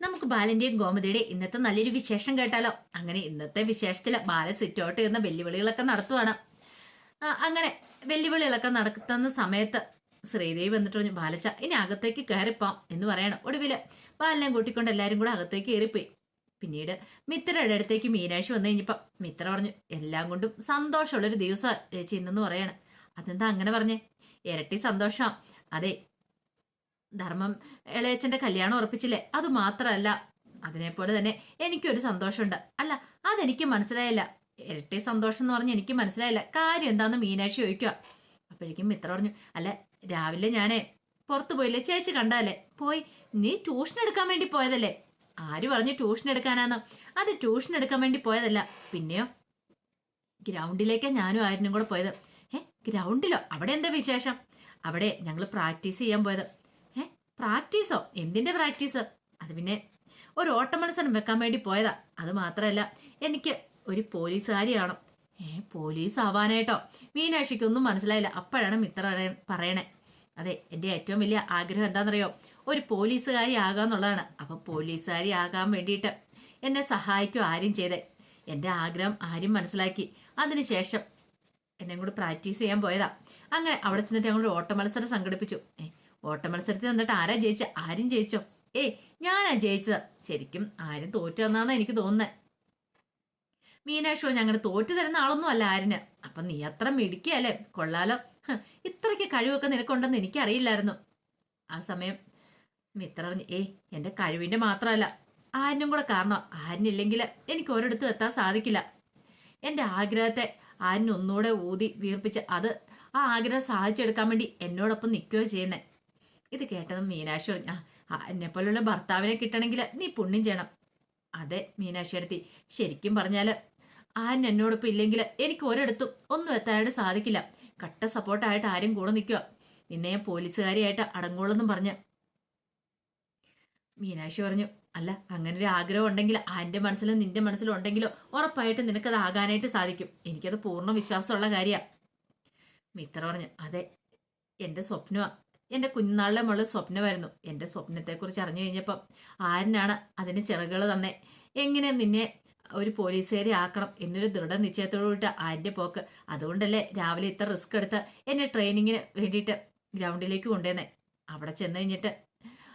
നമുക്ക് ബാലന്റെയും ഗോമതിയുടെ ഇന്നത്തെ നല്ലൊരു വിശേഷം കേട്ടാലോ? അങ്ങനെ ഇന്നത്തെ വിശേഷത്തിൽ ബാല സിറ്റൗട്ട് എന്ന വെല്ലുവിളികളൊക്കെ നടത്തുവാണ്. അങ്ങനെ വെല്ലുവിളികളൊക്കെ നടത്തുന്ന സമയത്ത് ശ്രീദേവി വന്നിട്ട് പറഞ്ഞു ബാലച്ച ഇനി അകത്തേക്ക് കയറിപ്പാം എന്ന് പറയണം. ഒടുവിൽ ബാലിനെ കൂട്ടിക്കൊണ്ട് എല്ലാവരും കൂടെ അകത്തേക്ക് കയറിപ്പോയി. പിന്നീട് മിത്രയുടെ അടുത്തേക്ക് മീനാക്ഷി വന്നു കഴിഞ്ഞപ്പം മിത്ര പറഞ്ഞു എല്ലാം കൊണ്ടും സന്തോഷമുള്ളൊരു ദിവസം ചേച്ചി ഇന്നെന്ന് പറയാണ്. അതെന്താ അങ്ങനെ പറഞ്ഞേ? ഇരട്ടി സന്തോഷം. അതെ ധർമ്മം ഇളയച്ചന്റെ കല്യാണം ഉറപ്പിച്ചില്ലേ? അത് മാത്രമല്ല അതിനെപ്പോലെ തന്നെ എനിക്കൊരു സന്തോഷമുണ്ട്. അല്ല അതെനിക്ക് മനസ്സിലായില്ല. ഇരട്ടി സന്തോഷം എന്ന് പറഞ്ഞ് എനിക്ക് മനസ്സിലായില്ല. കാര്യം എന്താണെന്ന് മീനാക്ഷി ചോദിക്കുക അപ്പോഴേക്കും മിത്ര പറഞ്ഞു അല്ല രാവിലെ ഞാനേ പുറത്തു പോയില്ലേ? ചേച്ചി കണ്ടാലേ പോയി. നീ ട്യൂഷൻ എടുക്കാൻ വേണ്ടി പോയതല്ലേ? ആര് പറഞ്ഞു ട്യൂഷൻ എടുക്കാനാന്ന്? അത് ട്യൂഷൻ എടുക്കാൻ വേണ്ടി പോയതല്ല. പിന്നെയോ? ഗ്രൗണ്ടിലേക്കാ ഞാനും ആരിനും കൂടെ പോയത്. ഏ ഗ്രൗണ്ടിലോ? അവിടെ എന്താ വിശേഷം? അവിടെ ഞങ്ങൾ പ്രാക്ടീസ് ചെയ്യാൻ പോയത്. പ്രാക്ടീസോ? എന്തിന്റെ പ്രാക്ടീസ്? അത് പിന്നെ ഒരു ഓട്ട മത്സരം വെക്കാൻ വേണ്ടി പോയതാ. അത് മാത്രമല്ല എനിക്ക് ഒരു പോലീസുകാരി ആണോ ഏ പോലീസ് ആവാനായിട്ടോ മീനാക്ഷിക്കൊന്നും മനസ്സിലായില്ല. അപ്പോഴാണ് മിത്ര പറയണേ. അതെ എന്റെ ഏറ്റവും വലിയ ആഗ്രഹം എന്താണെന്നറിയോ? ഒരു പോലീസുകാരി ആകാന്നുള്ളതാണ് അപ്പോൾ പോലീസുകാരി ആകാൻ വേണ്ടിയിട്ട് എന്നെ സഹായിക്കും ആരും ചെയ്തേ. എന്റെ ആഗ്രഹം ആരും മനസ്സിലാക്കി. അതിനുശേഷം എന്നെ കൂടെ പ്രാക്ടീസ് ചെയ്യാൻ പോയതാ. അങ്ങനെ അവിടെ ചെന്നിട്ട് ഞങ്ങളൊരു ഓട്ട മത്സരം സംഘടിപ്പിച്ചു ഏ ഓട്ട മത്സരത്തിൽ നിന്നിട്ട് ആരാ ജയിച്ച? ആരും ജയിച്ചോ? ഏ ഞാനാ ജയിച്ചത്. ശരിക്കും ആരും തോറ്റു തന്നാന്ന് എനിക്ക് തോന്നുന്നത് മീനാക്ഷി ഞങ്ങളുടെ തോറ്റു തരുന്ന ആളൊന്നും അല്ല ആരിന്. അപ്പൊ നീ അത്ര മിടിക്കുകയല്ലേ കൊള്ളാലോ. ഇത്രയ്ക്ക് കഴിവൊക്കെ നിനക്കുണ്ടെന്ന് എനിക്കറിയില്ലായിരുന്നു. ആ സമയം മിത്ര പറഞ്ഞു ഏയ് എന്റെ കഴിവിന്റെ മാത്രമല്ല ആരിനും കൂടെ കാരണം ആരിനില്ലെങ്കിൽ എനിക്ക് ഒരിടത്തും എത്താൻ സാധിക്കില്ല. എന്റെ ആഗ്രഹത്തെ ആരിനൊന്നുകൂടെ ഊതി വീർപ്പിച്ച് അത് ആ ആഗ്രഹം സാധിച്ചെടുക്കാൻ വേണ്ടി എന്നോടൊപ്പം നിൽക്കുകയോ ചെയ്യുന്നേ. ഇത് കേട്ടതും മീനാക്ഷി പറഞ്ഞു ആ എന്നെ പോലുള്ള ഭർത്താവിനെ കിട്ടണമെങ്കിൽ നീ പുണ്യം ചെയ്യണം. അതെ മീനാക്ഷി അടുത്തി. ശരിക്കും പറഞ്ഞാൽ ആൻ എന്നോടൊപ്പം ഇല്ലെങ്കിൽ എനിക്ക് ഒരിടത്തും ഒന്നും എത്താനായിട്ട് സാധിക്കില്ല. കട്ട സപ്പോർട്ടായിട്ട് ആരും കൂടെ നിൽക്കുക. നിന്നെ ഞാൻ പോലീസുകാരിയായിട്ട് അടങ്ങുള്ളെന്നും പറഞ്ഞ്. മീനാക്ഷി പറഞ്ഞു അല്ല അങ്ങനെ ഒരു ആഗ്രഹം ഉണ്ടെങ്കിൽ ആന്റെ മനസ്സിലും നിന്റെ മനസ്സിലും ഉണ്ടെങ്കിലോ ഉറപ്പായിട്ടും നിനക്കത് ആകാനായിട്ട് സാധിക്കും. എനിക്കത് പൂർണ വിശ്വാസമുള്ള കാര്യമാണ്. മിത്ര പറഞ്ഞു അതെ എന്റെ സ്വപ്നമാണ് എന്റെ കുഞ്ഞുനാളിലെ മുകളിൽ സ്വപ്നമായിരുന്നു. എന്റെ സ്വപ്നത്തെക്കുറിച്ച് അറിഞ്ഞു കഴിഞ്ഞപ്പം ആരനാണ് അതിന് ചിറകുകൾ തന്നെ? എങ്ങനെ നിന്നെ ഒരു പോലീസുകാരി ആക്കണം എന്നൊരു ദൃഢനിശ്ചയത്തോടുകൂടി ആരുടെ പോക്ക്? അതുകൊണ്ടല്ലേ രാവിലെ ഇത്ര റിസ്ക് എടുത്ത് എന്നെ ട്രെയിനിങ്ങിന് വേണ്ടിയിട്ട് ഗ്രൗണ്ടിലേക്ക് കൊണ്ടുവന്നേ? അവിടെ ചെന്ന് കഴിഞ്ഞിട്ട്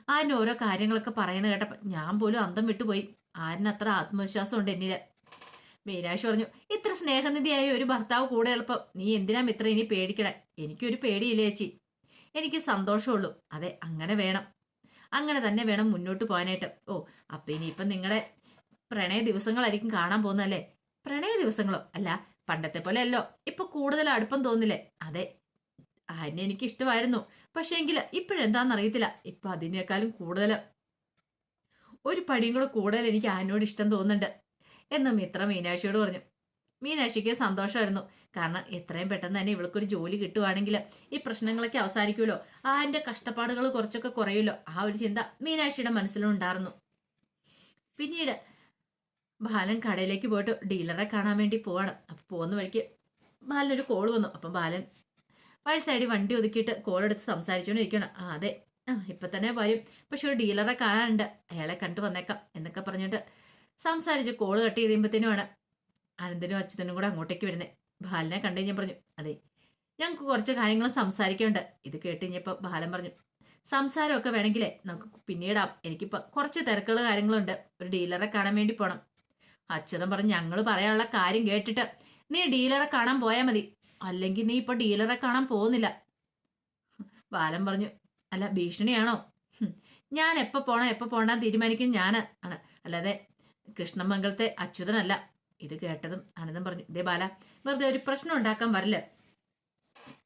ആരിന് ഓരോ കാര്യങ്ങളൊക്കെ പറയുന്നത് കേട്ടപ്പോൾ ഞാൻ പോലും അന്തം വിട്ടുപോയി. ആരിന് അത്ര ആത്മവിശ്വാസം ഉണ്ട് എന്നിൽ. മീനാക്ഷി പറഞ്ഞു ഇത്ര സ്നേഹനിധിയായ ഒരു ഭർത്താവ് കൂടെ എളുപ്പം നീ എന്തിനാ ഇത്ര ഇനി പേടിക്കണേ? എനിക്കൊരു പേടിയില്ല ചേച്ചി? എനിക്ക് സന്തോഷമുള്ളൂ. അതെ അങ്ങനെ വേണം. അങ്ങനെ തന്നെ വേണം മുന്നോട്ട് പോകാനായിട്ട്. ഓ അപ്പം ഇനിയിപ്പം നിങ്ങളെ പ്രണയ ദിവസങ്ങളായിരിക്കും കാണാൻ പോകുന്നതല്ലേ? പ്രണയ ദിവസങ്ങളോ? അല്ല പണ്ടത്തെ പോലെ അല്ലോ ഇപ്പൊ കൂടുതൽ അടുപ്പം തോന്നില്ലേ? അതെ അതിന് എനിക്ക് ഇഷ്ടമായിരുന്നു പക്ഷേ എങ്കിൽ ഇപ്പോഴെന്താണെന്ന് അറിയത്തില്ല. ഇപ്പൊ അതിനേക്കാളും കൂടുതൽ ഒരു പടിയും കൂടെ കൂടുതൽ എനിക്ക് ആനോട് ഇഷ്ടം തോന്നുന്നുണ്ട്. എന്ന് മിത്ര മീനാക്ഷിയോട് പറഞ്ഞു. മീനാക്ഷിക്ക് സന്തോഷമായിരുന്നു. കാരണം എത്രയും പെട്ടെന്ന് തന്നെ ഇവൾക്കൊരു ജോലി കിട്ടുവാണെങ്കിൽ ഈ പ്രശ്നങ്ങളൊക്കെ അവസാനിക്കുമല്ലോ. ആ ആന്റെ കഷ്ടപ്പാടുകൾ കുറച്ചൊക്കെ കുറയുമല്ലോ. ആ ഒരു ചിന്ത മീനാക്ഷിയുടെ മനസ്സിലുണ്ടായിരുന്നു. പിന്നീട് ബാലൻ കടയിലേക്ക് പോയിട്ട് ഡീലറെ കാണാൻ വേണ്ടി പോവാണ്. അപ്പൊ പോകുന്ന വഴിക്ക് ബാലനൊരു കോൾ വന്നു. അപ്പം ബാലൻ വഴി സൈഡിൽ വണ്ടി ഒതുക്കിയിട്ട് കോൾ എടുത്ത് സംസാരിച്ചുകൊണ്ടിരിക്കണം ആ അതെ. ഇപ്പൊ തന്നെ വരും. പക്ഷെ ഒരു ഡീലറെ കാണാനുണ്ട്. അയാളെ കണ്ടു വന്നേക്കാം എന്നൊക്കെ പറഞ്ഞിട്ട് സംസാരിച്ച് കോൾ കട്ട് ചെയ്ത് കഴിയുമ്പത്തേനുമാണ് അനന്തനും അച്യുതനും കൂടെ അങ്ങോട്ടേക്ക് വരുന്നത് ബാലനെ കണ്ടു ഞാൻ പറഞ്ഞു അതെ ഞങ്ങൾക്ക് കുറച്ച് കാര്യങ്ങൾ സംസാരിക്കേണ്ട. ഇത് കേട്ട് കഴിഞ്ഞപ്പോൾ ബാലൻ പറഞ്ഞു സംസാരമൊക്കെ വേണമെങ്കിലേ നമുക്ക് പിന്നീടാം. എനിക്കിപ്പോൾ കുറച്ച് തിരക്കുള്ള കാര്യങ്ങളുണ്ട്. ഒരു ഡീലറെ കാണാൻ വേണ്ടി പോകണം അച്യുതൻ പറഞ്ഞു ഞങ്ങൾ പറയാനുള്ള കാര്യം കേട്ടിട്ട് നീ ഡീലറെ കാണാൻ പോയാൽ മതി. അല്ലെങ്കിൽ നീ ഇപ്പോൾ ഡീലറെ കാണാൻ പോകുന്നില്ല. ബാലൻ പറഞ്ഞു അല്ല ഭീഷണിയാണോ? ഞാൻ എപ്പോൾ പോണം എപ്പോൾ പോകണ്ടാന്ന് തീരുമാനിക്കുന്നത് ഞാൻ ആണ്. അല്ലാതെ കൃഷ്ണമംഗലത്തെ അച്യുതനല്ല ഇത് കേട്ടതും അനന്തം പറഞ്ഞു ഇതേ ബാല വെറുതെ ഒരു പ്രശ്നം ഉണ്ടാക്കാൻ വരില്ല.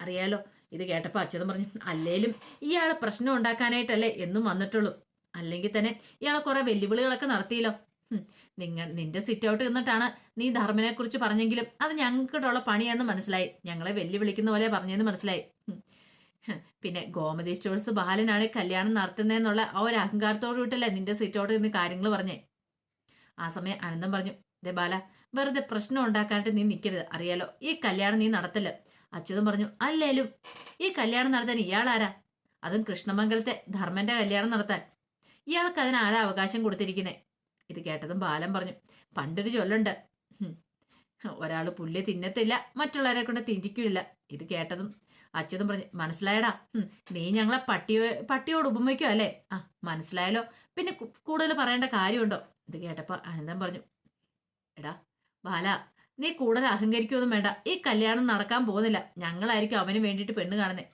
അറിയാലോ ഇത് കേട്ടപ്പോൾ അച്യുതൻ പറഞ്ഞു അല്ലേലും ഇയാൾ പ്രശ്നം ഉണ്ടാക്കാനായിട്ടല്ലേ എന്നും വന്നിട്ടുള്ളൂ. അല്ലെങ്കിൽ തന്നെ ഇയാളെ കുറെ വെല്ലുവിളികളൊക്കെ നടത്തിയല്ലോ. നിങ്ങൾ നിന്റെ സിറ്റ് ഔട്ട് നിന്നിട്ടാണ് നീ ധർമ്മനെ കുറിച്ച് പറഞ്ഞെങ്കിലും അത് ഞങ്ങൾക്കിട്ടുള്ള പണിയാന്ന് മനസ്സിലായി. ഞങ്ങളെ വെല്ലുവിളിക്കുന്ന പോലെ പറഞ്ഞെന്ന് മനസ്സിലായി. പിന്നെ ഗോമതി സ്റ്റോഴ്സ് ബാലനാണ് കല്യാണം നടത്തുന്നതെന്നുള്ള ആ ഒരു അഹങ്കാരത്തോട് വിട്ടല്ലേ നിന്റെ സിറ്റ് ഔട്ട് നിന്ന് കാര്യങ്ങൾ പറഞ്ഞേ. ആ സമയം അനന്തം പറഞ്ഞു ദേ ബാല വെറുതെ പ്രശ്നം ഉണ്ടാക്കാനായിട്ട് നീ നിൽക്കരുത് അറിയാലോ ഈ കല്യാണം നീ നടത്തല്ല? അച്യുതൻ പറഞ്ഞു അല്ലേലും ഈ കല്യാണം നടത്താൻ ഇയാളാരാ? അതും കൃഷ്ണമംഗലത്തെ ധർമ്മന്റെ കല്യാണം നടത്താൻ. ഇയാൾക്ക് അതിന് ആരാ അവകാശം കൊടുത്തിരിക്കുന്നത് ഇത് കേട്ടതും ബാലൻ പറഞ്ഞു പണ്ടൊരു ചൊല്ലുണ്ട്. ഒരാൾ പുല്ല് തിന്നത്തില്ല മറ്റുള്ളവരെ കൊണ്ട് തിരിക്കില്ല. ഇത് കേട്ടതും അച്യുതം പറഞ്ഞു മനസ്സിലായടാ നീ ഞങ്ങളെ പട്ടിയോ പട്ടിയോട് ഉപമിക്കോ അല്ലേ ആ മനസ്സിലായല്ലോ. പിന്നെ കൂടുതൽ പറയേണ്ട കാര്യമുണ്ടോ? ഇത് കേട്ടപ്പോൾ അനന്തം പറഞ്ഞു എടാ ബാല നീ കൂടുതൽ അഹങ്കരിക്കൊന്നും വേണ്ട. ഈ കല്യാണം നടക്കാൻ പോകുന്നില്ല. ഞങ്ങളായിരിക്കും അവന് വേണ്ടിയിട്ട് പെണ്ണ് കാണുന്നേ.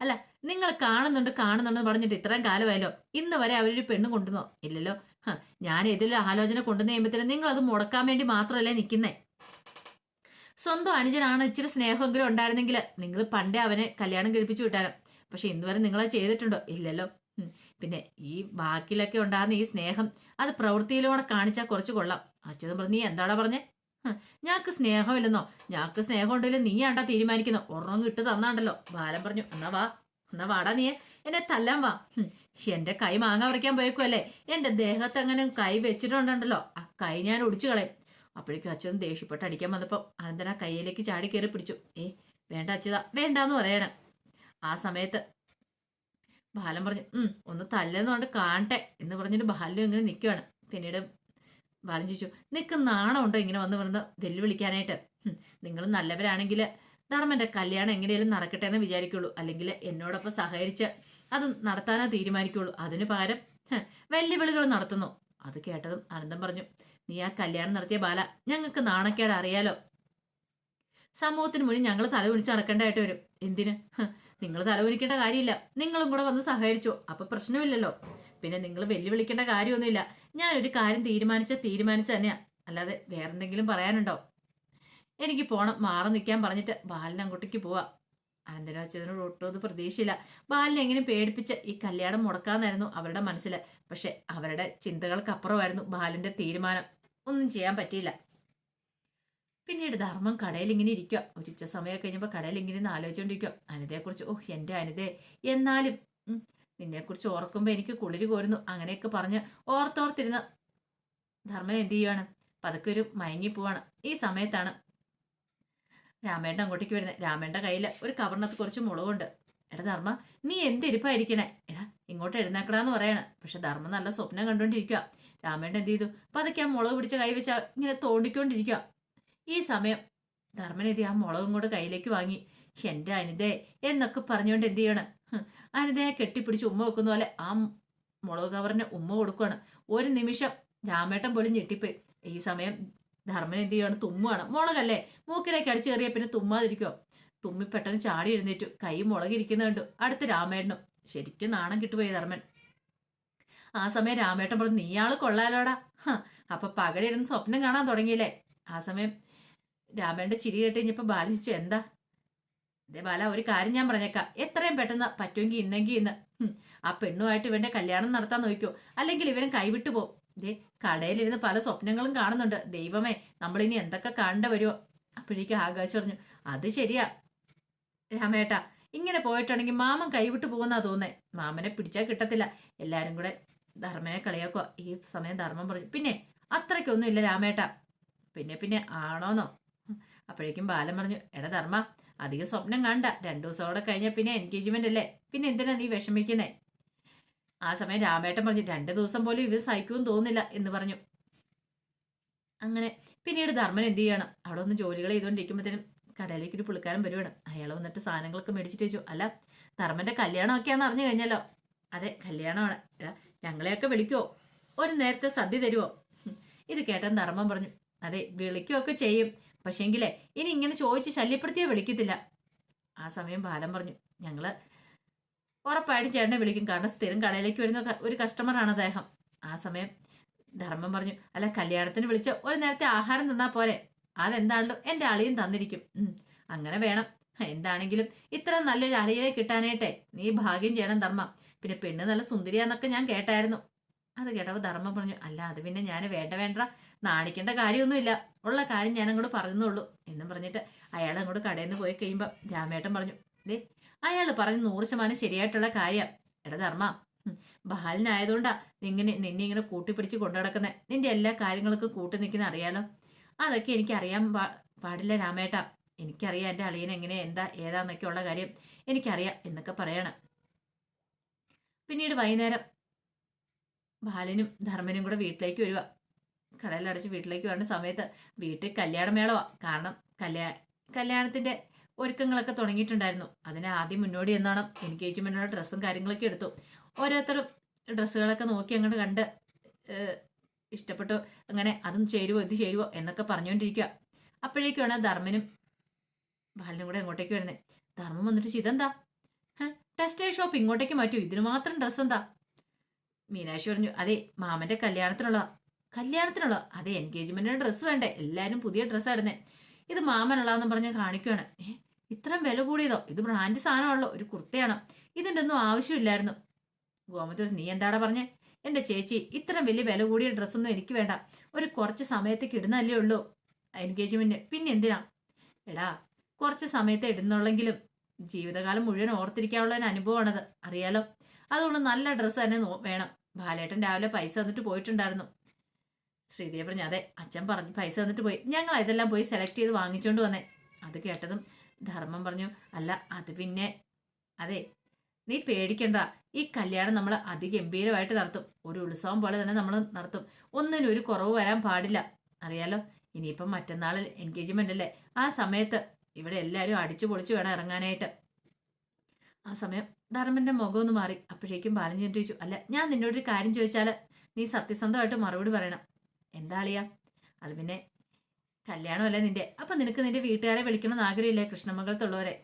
അല്ല നിങ്ങൾ കാണുന്നുണ്ട് കാണുന്നുണ്ടെന്ന് പറഞ്ഞിട്ട് ഇത്രയും കാലമായല്ലോ. ഇന്ന് വരെ അവരൊരു പെണ്ണ് കൊണ്ടുവന്നോ? ഇല്ലല്ലോ. ഞാൻ ഏതെങ്കിലും ആലോചന കൊണ്ടുവന്ന് കഴിയുമ്പോഴത്തേനും നിങ്ങൾ അത് മുടക്കാൻ വേണ്ടി മാത്രമല്ലേ നിൽക്കുന്നേ സ്വന്തം അനുജനാണ് ഇച്ചിരി സ്നേഹമെങ്കിലും ഉണ്ടായിരുന്നെങ്കിൽ നിങ്ങൾ പണ്ടേ അവനെ കല്യാണം കഴിപ്പിച്ചു വിട്ടാലും? പക്ഷെ ഇന്ന് വരെ നിങ്ങളത് ചെയ്തിട്ടുണ്ടോ? ഇല്ലല്ലോ. പിന്നെ ഈ ബാക്കിലൊക്കെ ഉണ്ടാകുന്ന ഈ സ്നേഹം അത് പ്രവൃത്തിയിലൂടെ കാണിച്ചാൽ കുറച്ച് കൊള്ളാം. അച്യുതൻ പറഞ്ഞു നീ എന്താടാ പറഞ്ഞേ? ഞങ്ങൾക്ക് സ്നേഹമില്ലെന്നോ. ഞങ്ങൾക്ക് സ്നേഹം ഉണ്ടല്ലോ നീ ആണ്ടാ തീരുമാനിക്കുന്നു. ഒരെണ്ണം ഇട്ട് തന്നാണ്ടല്ലോ. ബാലൻ പറഞ്ഞു എന്നാ വാ എന്നാ വാടാ നീ എന്നെ തല്ലാൻ വാ. എന്റെ കൈ മാങ്ങ പറിക്കാൻ പോയേക്കുമല്ലേ എന്റെ ദേഹത്ത് അങ്ങനെ കൈ വെച്ചിട്ടുണ്ടല്ലോ. ആ കൈ ഞാൻ ഒടിച്ചു കളയും. അപ്പോഴേക്കും അച്ഛൻ ദേഷ്യപ്പെട്ട് അടിക്കാൻ വന്നപ്പോൾ അനന്തൻ ആ കയ്യിലേക്ക് ചാടി കയറി പിടിച്ചു. ഏ വേണ്ട അച്യുത വേണ്ടാന്ന് പറയണം. ആ സമയത്ത് ബാലൻ പറഞ്ഞു ഉം ഒന്ന് തല്ലെന്നുകൊണ്ട് കാണട്ടെ എന്ന് പറഞ്ഞിട്ട് ബാലനും ഇങ്ങനെ നിൽക്കുകയാണ് പിന്നീട് ബാലൻ ചോദിച്ചു നിനക്ക് നാണമുണ്ടോ ഇങ്ങനെ വന്ന് വന്ന് വെല്ലുവിളിക്കാനായിട്ട്. നിങ്ങൾ നല്ലവരാണെങ്കിൽ ധർമ്മന്റെ കല്യാണം എങ്ങനെയാലും നടക്കട്ടെ എന്ന് വിചാരിക്കുള്ളൂ. അല്ലെങ്കിൽ എന്നോടൊപ്പം സഹകരിച്ച് അത് നടത്താനാ തീരുമാനിക്കുള്ളൂ. അതിന് പകരം വെല്ലുവിളികൾ നടത്തുന്നു. അത് കേട്ടതും ആനന്ദം പറഞ്ഞു നീ ആ കല്യാണം നടത്തിയ ബാല ഞങ്ങൾക്ക് നാണക്കേട് അറിയാലോ. സമൂഹത്തിന് മുന്നിൽ ഞങ്ങൾ തല കുണിച്ച് നടക്കേണ്ടതായിട്ട് വരും. എന്തിന്? നിങ്ങൾ തലകുനിക്കേണ്ട കാര്യമില്ല. നിങ്ങളും കൂടെ വന്ന് സഹകരിച്ചു. അപ്പൊ പ്രശ്നമില്ലല്ലോ. പിന്നെ നിങ്ങൾ വെല്ലുവിളിക്കേണ്ട കാര്യമൊന്നുമില്ല. ഞാനൊരു കാര്യം തീരുമാനിച്ച തീരുമാനിച്ച തന്നെയാ. അല്ലാതെ വേറെന്തെങ്കിലും പറയാനുണ്ടോ? എനിക്ക് പോണം. മാറി നിൽക്കാൻ പറഞ്ഞിട്ട് ബാലൻ അങ്ങോട്ടേക്ക് പോവാ. അനന്തരാച്ചതിനോട് ഒട്ടും പ്രതീക്ഷയില്ല. ബാലിനെ എങ്ങനെ പേടിപ്പിച്ച് ഈ കല്യാണം മുടക്കാന്നായിരുന്നു അവരുടെ മനസ്സിൽ പക്ഷെ അവരുടെ ചിന്തകൾക്കപ്പുറമായിരുന്നു ബാലിന്റെ തീരുമാനം. ഒന്നും ചെയ്യാൻ പറ്റിയില്ല. പിന്നീട് ധർമ്മം കടയിൽ ഇങ്ങനെ ഇരിക്കുക ഒരു ഉച്ച സമയം കഴിഞ്ഞപ്പോൾ കടയിൽ ഇങ്ങനെ ഒന്ന് ആലോചിച്ചുകൊണ്ടിരിക്കുക അനിതയെക്കുറിച്ച് ഓഹ് എന്റെ അനിതേ എന്നാലും നിന്നെക്കുറിച്ച് ഓർക്കുമ്പോൾ എനിക്ക് കുളിര് കോരുന്നു. അങ്ങനെയൊക്കെ പറഞ്ഞ് ഓർത്തോർത്തിരുന്ന ധർമ്മൻ എന്ത് ചെയ്യുവാണ്? പതുക്കെ ഒരു മയങ്ങിപ്പോവാണ് ഈ സമയത്താണ് രാമേണ്ട അങ്ങോട്ടേക്ക് വരുന്നത് രാമേണ്ട കയ്യിൽ ഒരു കവറിനകത്ത് കുറച്ച് മുളകുണ്ട്. എടാ ധർമ്മ നീ എന്തിരിപ്പായിരിക്കണേ എടാ ഇങ്ങോട്ട് എഴുന്നേക്കടാന്ന് പറയണേ. പക്ഷെ ധർമ്മ നല്ല സ്വപ്നം കണ്ടുകൊണ്ടിരിക്കുക രാമേണ്ട എന്ത് ചെയ്തു? പതുക്കെ ആ മുളക് പിടിച്ച കൈ വെച്ച് ഇങ്ങനെ തോണ്ടിക്കൊണ്ടിരിക്കുക ഈ സമയം ധർമ്മനിധി ആ മുളകും കൂടെ കയ്യിലേക്ക് വാങ്ങി എന്റെ അനിതേ എന്നൊക്കെ പറഞ്ഞുകൊണ്ട് എന്ത് ചെയ്യണം? അനിതയെ കെട്ടിപ്പിടിച്ച് ഉമ്മ വെക്കുന്ന പോലെ ആ മുളക് കവറിന് ഉമ്മ കൊടുക്കുകയാണ് ഒരു നിമിഷം രാമേട്ടൻ പോലും ഞെട്ടിപ്പോയി. ഈ സമയം ധർമ്മൻ എന്ത് ചെയ്യാണ് തുമ്മുകയാണ് മുളകല്ലേ? മൂക്കിലേക്ക് അടിച്ചു കയറിയ പിന്നെ തുമ്മാതിരിക്കുമോ തുമ്മി പെട്ടെന്ന് ചാടി എഴുന്നേറ്റു. കൈ മുളകിരിക്കുന്ന കണ്ടു. അടുത്ത് രാമേട്ടനും ശരിക്കും നാണം കിട്ടുപോയി ധർമ്മൻ. ആ സമയം രാമേട്ടൻ പറഞ്ഞു നീയാൾ കൊള്ളാലോടാ. അപ്പൊ പകലിരുന്ന് സ്വപ്നം കാണാൻ തുടങ്ങിയില്ലേ? ആ സമയം രാമേന്റെ ചിരി കേട്ട് കഴിഞ്ഞപ്പോ ബാലിച്ചു എന്താ? അതേ ബാല ഒരു കാര്യം ഞാൻ പറഞ്ഞേക്കാം. എത്രയും പെട്ടെന്ന് പറ്റുമെങ്കിൽ ഇന്നെങ്കിൽ ഇന്ന്. ആ പെണ്ണുമായിട്ട് ഇവന്റെ കല്യാണം നടത്താൻ നോക്കിയോ അല്ലെങ്കിൽ ഇവനും കൈവിട്ടു പോകും ദേ കടയിലിരുന്ന് പല സ്വപ്നങ്ങളും കാണുന്നുണ്ട്. ദൈവമേ നമ്മളിനി എന്തൊക്കെ കാണേണ്ട വരുമോ അപ്പോഴേക്ക് ആകാശ് പറഞ്ഞു അത് ശരിയാ രാമേട്ടാ. ഇങ്ങനെ പോയിട്ടുണ്ടെങ്കിൽ മാമൻ കൈവിട്ട് പോകുന്നാ തോന്നേ. മാമനെ പിടിച്ചാൽ കിട്ടത്തില്ല. എല്ലാരും കൂടെ ധർമ്മനെ കളിയാക്കുക ഈ സമയം ധർമ്മം പറഞ്ഞു പിന്നെ അത്രയ്ക്കൊന്നും ഇല്ല രാമേട്ട. പിന്നെ പിന്നെ ആണോന്നോ? അപ്പോഴേക്കും ബാലൻ പറഞ്ഞു എടാ ധർമ്മ അധികം സ്വപ്നം കാണണ്ട. രണ്ടു ദിവസം കൂടെ കഴിഞ്ഞാൽ പിന്നെ എൻഗേജ്മെന്റ് അല്ലേ? പിന്നെ എന്തിനാ നീ വിഷമിക്കുന്നേ? ആ സമയം രാമേട്ടൻ പറഞ്ഞു രണ്ട് ദിവസം പോലും ഇവർ സഹിക്കുമെന്ന് തോന്നുന്നില്ല എന്ന് പറഞ്ഞു. അങ്ങനെ പിന്നീട് ധർമ്മൻ എന്ത് ചെയ്യണം? അവിടെ ഒന്ന് ജോലികൾ ചെയ്തുകൊണ്ടിരിക്കുമ്പോഴത്തേനും കടയിലേക്ക് ഒരു പുള്ളിക്കാരൻ വരുവാണ്. അയാൾ വന്നിട്ട് സാധനങ്ങളൊക്കെ മേടിച്ചിട്ട് വെച്ചു. അല്ല ധർമ്മന്റെ കല്യാണമൊക്കെയാന്ന് അറിഞ്ഞു കഴിഞ്ഞല്ലോ. അതെ കല്യാണമാണ്. ഞങ്ങളെയൊക്കെ വിളിക്കുവോ ഒരു നേരത്തെ സദ്യ തരുവോ? ഹും. ഇത് കേട്ടാൻ ധർമ്മം പറഞ്ഞു അതെ വിളിക്കുകയൊക്കെ ചെയ്യും. പക്ഷേങ്കിലേ ഇനി ഇങ്ങനെ ചോദിച്ച് ശല്യപ്പെടുത്തിയേ വിളിക്കത്തില്ല. ആ സമയം ബാലൻ പറഞ്ഞു ഞങ്ങൾ ഉറപ്പായിട്ടും ചേട്ടനെ വിളിക്കും. കാരണം സ്ഥിരം കടയിലേക്ക് വരുന്ന ഒരു കസ്റ്റമറാണ് അദ്ദേഹം. ആ സമയം ധർമ്മം പറഞ്ഞു അല്ല കല്യാണത്തിന് വിളിച്ച ഒരു നേരത്തെ ആഹാരം തന്നാൽ പോരെ. അതെന്താണല്ലോ എന്റെ അളിയും തന്നിരിക്കും. അങ്ങനെ വേണം. എന്താണെങ്കിലും ഇത്ര നല്ലൊരു അളിയെ കിട്ടാനായിട്ടെ. നീ ഭാഗ്യം ചെയ്യണം ധർമ്മ. പിന്നെ പെണ്ണ് നല്ല സുന്ദരിയാന്നൊക്കെ ഞാൻ കേട്ടായിരുന്നു. അത് കേട്ടപ്പോൾ ധർമ്മം പറഞ്ഞു അല്ല അത് പിന്നെ ഞാൻ വേണ്ട വേണ്ട നാണിക്കേണ്ട കാര്യമൊന്നുമില്ല. ഉള്ള കാര്യം ഞാൻ അങ്ങോട്ട് പറഞ്ഞെന്നുള്ളൂ എന്നും പറഞ്ഞിട്ട് അയാൾ അങ്ങോട്ട് കടയിൽ നിന്ന് പോയി കഴിയുമ്പോൾ രാമേട്ടൻ പറഞ്ഞു ദേ അയാൾ പറഞ്ഞ് നൂറ് ശതമാനം ശരിയായിട്ടുള്ള കാര്യം. എടാ ധർമ്മ ബാലനായതുകൊണ്ടാ നിങ്ങനെ നിന്നെ ഇങ്ങനെ കൂട്ടിപ്പിടിച്ച് കൊണ്ടു നടക്കുന്നത് നിന്റെ എല്ലാ കാര്യങ്ങൾക്കും കൂട്ടി നിൽക്കുന്ന അറിയാലോ? അതൊക്കെ എനിക്ക് അറിയാൻ പാടില്ല രാമേട്ട. എനിക്കറിയാം എന്റെ അളിയൻ എങ്ങനെ എന്താ ഏതാന്നൊക്കെ ഉള്ള കാര്യം എനിക്കറിയാം എന്നൊക്കെ പറയണം. പിന്നീട് വൈകുന്നേരം ബാലനും ധർമ്മനും കൂടെ വീട്ടിലേക്ക് വരിക കടലടച്ച് വീട്ടിലേക്ക് വരുന്ന സമയത്ത് വീട്ടിൽ കല്യാണമേളവാ. കാരണം കല്യാ കല്യാണത്തിന്റെ ഒരുക്കങ്ങളൊക്കെ തുടങ്ങിയിട്ടുണ്ടായിരുന്നു. അതിന് ആദ്യം മുന്നോടി എന്നാണ് എൻഗേജ്മെന്റിനുള്ള ഡ്രസ്സും കാര്യങ്ങളൊക്കെ എടുത്തു. ഓരോരുത്തരും ഡ്രസ്സുകളൊക്കെ നോക്കി അങ്ങോട്ട് കണ്ട് ഇഷ്ടപ്പെട്ടു. അങ്ങനെ അതും ചേരുവോ ഇത് ചേരുവോ എന്നൊക്കെ പറഞ്ഞുകൊണ്ടിരിക്കുക അപ്പോഴേക്കാണ് ധർമ്മനും ബാലനും കൂടെ അങ്ങോട്ടേക്ക് വരുന്നത് ധർമ്മം വന്നിട്ട് "ശ്ശി, ഇതെന്താ ടെക്സ്റ്റൈൽ ഷോപ്പ് ഇങ്ങോട്ടേക്ക് മാറ്റൂ. ഇതിന് മാത്രം ഡ്രസ്സ് എന്താ മീനാക്ഷി പറഞ്ഞു അതെ മാമന്റെ കല്യാണത്തിനുള്ള കല്യാണത്തിനുള്ള അതെ എൻഗേജ്മെന്റിന് ഡ്രസ്സ് വേണ്ടേ എല്ലാവരും പുതിയ ഡ്രസ്സാണ് ഇടുന്നേ. ഇത് മാമനുള്ളതെന്ന് പറഞ്ഞ് കാണിക്കുകയാണ് ഏഹ് ഇത്രയും വില കൂടിയതോ? ഇത് ബ്രാൻഡ് സാധനമാണല്ലോ ഒരു കുർത്തയാണ്. ഇതിന്റെ ഒന്നും ആവശ്യമില്ലായിരുന്നു. ഗോമതി നീ എന്താടാ പറഞ്ഞേ? എന്റെ ചേച്ചി ഇത്രയും വലിയ വില കൂടിയ ഡ്രസ്സൊന്നും എനിക്ക് വേണ്ട. ഒരു കുറച്ച് സമയത്തേക്ക് ഇടുന്നല്ലേ ഉള്ളൂ എൻഗേജ്മെന്റ് പിന്നെ എന്തിനാ? എടാ കുറച്ച് സമയത്ത് ഇടുന്നുള്ളെങ്കിലും ജീവിതകാലം മുഴുവൻ ഓർത്തിരിക്കാനുള്ള ഒരു അനുഭവമാണത് അറിയാലോ? അതുകൊണ്ട് നല്ല ഡ്രസ്സ് തന്നെ വേണം. ബാലേട്ടൻ രാവിലെ പൈസ തന്നിട്ട് പോയിട്ടുണ്ടായിരുന്നു. ശ്രീദേവി പറഞ്ഞു അതെ അച്ഛൻ പറഞ്ഞു പൈസ തന്നിട്ട് പോയി. ഞങ്ങൾ ഇതെല്ലാം പോയി സെലക്ട് ചെയ്ത് വാങ്ങിച്ചുകൊണ്ട് വന്നേ. അത് കേട്ടതും ധർമ്മം പറഞ്ഞു അല്ല അത് പിന്നെ അതെ നീ പേടിക്കണ്ട. ഈ കല്യാണം നമ്മൾ അതിഗംഭീരമായിട്ട് നടത്തും. ഒരു ഉത്സവം പോലെ തന്നെ നമ്മൾ നടത്തും. ഒന്നിനും ഒരു കുറവ് വരാൻ പാടില്ല. അറിയാലോ? ഇനിയിപ്പം മറ്റന്നാൾ എൻഗേജ്മെന്റ് അല്ലേ? ആ സമയത്ത് ഇവിടെ എല്ലാവരും അടിച്ചു പൊളിച്ചു വേണം ഇറങ്ങാനായിട്ട്. ആ സമയം ധർമ്മന്റെ മുഖം ഒന്ന് മാറി. അപ്പോഴേക്കും ബാലൻ ചെന്ന് ചോദിച്ചു അല്ല ഞാൻ നിന്നോടൊരു കാര്യം ചോദിച്ചാൽ നീ സത്യസന്ധമായിട്ട് മറുപടി പറയണം. എന്താ അത് പിന്നെ കല്യാണമല്ല നിന്റെ. അപ്പം നിനക്ക് നിന്റെ വീട്ടുകാരെ വിളിക്കണമെന്ന് ആഗ്രഹമില്ലേ കൃഷ്ണമംഗലത്തുള്ളവരെ?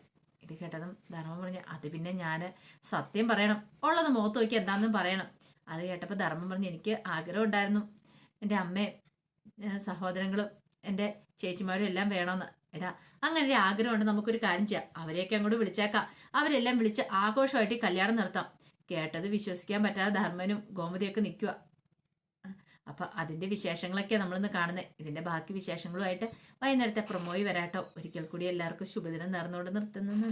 ഇത് കേട്ടതും ധർമ്മം പറഞ്ഞു അത് പിന്നെ ഞാൻ സത്യം പറയണം. ഉള്ളത് മുഖത്ത് നോക്കി എന്താണെന്നും പറയണം. അത് കേട്ടപ്പോൾ ധർമ്മം പറഞ്ഞു എനിക്ക് ആഗ്രഹം ഉണ്ടായിരുന്നു. എന്റെ അമ്മയും സഹോദരങ്ങളും എന്റെ ചേച്ചിമാരും എല്ലാം വേണമെന്ന്. എടാ അങ്ങനെ ഒരു ആഗ്രഹമുണ്ട് നമുക്കൊരു കാര്യം ചെയ്യാം. അവരെയൊക്കെ അങ്ങോട്ട് വിളിച്ചേക്കാം. അവരെല്ലാം വിളിച്ച് ആഘോഷമായിട്ട് കല്യാണം നടത്താം. കേട്ടത് വിശ്വസിക്കാൻ പറ്റാതെ ധർമ്മനും ഗോമതിയൊക്കെ നിൽക്കുക അപ്പൊ അതിന്റെ വിശേഷങ്ങളൊക്കെ നമ്മളിന്ന് കാണുന്നത് ഇതിന്റെ ബാക്കി വിശേഷങ്ങളുമായിട്ട് വൈകുന്നേരത്തെ പ്രൊമോയി വരാട്ടോ. ഒരിക്കൽ കൂടി എല്ലാവർക്കും ശുഭദിനം നേർന്നുകൊണ്ട് നിർത്തുന്നു.